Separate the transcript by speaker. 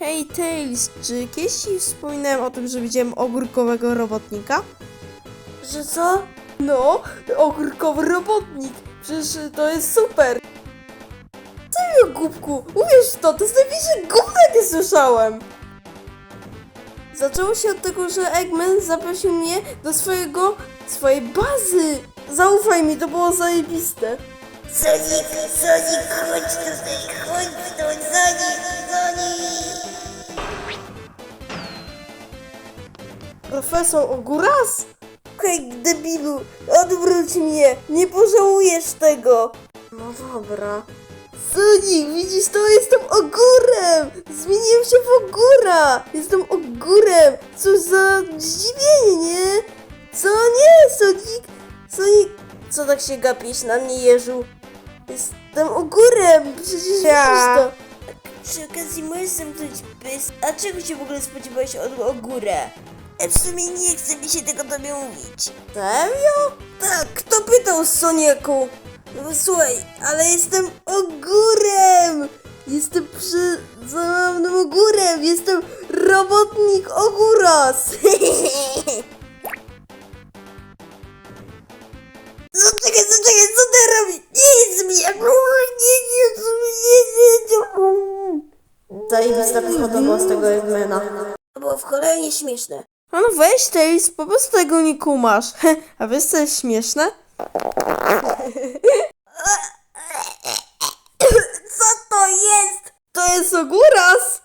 Speaker 1: Hej Tails, czy kiedyś ci wspominałem o tym, że widziałem ogórkowego robotnika?
Speaker 2: Że co?
Speaker 1: No, ogórkowy robotnik! Przecież to jest super! Serio, głupku! Uwierz w to, to jest największe gówno, jakie słyszałem! Zaczęło się od tego, że Eggman zaprosił mnie do swojego, swojej bazy! Zaufaj mi, to było zajebiste!
Speaker 2: Sonic, Sonic, chodź tutaj, chodź Sonic, Sonic!
Speaker 1: Profesor Oguras? Hej, debilu, odwróć mnie, nie pożałujesz tego! No dobra. Sonic, widzisz, to jestem ogórem! Zmieniłem się w ogóra! Jestem ogórem! Cóż za zdziwienie, nie? Co nie, Sonic? Sonic, co tak się gapisz na mnie, Jeżu? Jestem ogórem, przecież widzisz to!
Speaker 2: Przy okazji możesz zamknąć pys. A czego się w ogóle spodziewałeś od ogóra? E, w sumie nie chce mi się tego tobie mówić.
Speaker 1: Serio? Tak, kto pytał Soniaku? No słuchaj, ale jestem ogórem! Jestem przy zabawnym ogórem! Jestem robotnik ogóras!
Speaker 2: Zaczekaj, zaczekaj, co ty robisz? Nie jest mi, jak nie, co mi nie, nie,
Speaker 1: Zajebista wychodowa z tego Eggmana.
Speaker 2: To było w cholernie śmieszne.
Speaker 1: A no weź Tails, po prostu tego nie kumasz. A wiesz co jest śmieszne?
Speaker 2: Co to jest?
Speaker 1: To jest ogóras!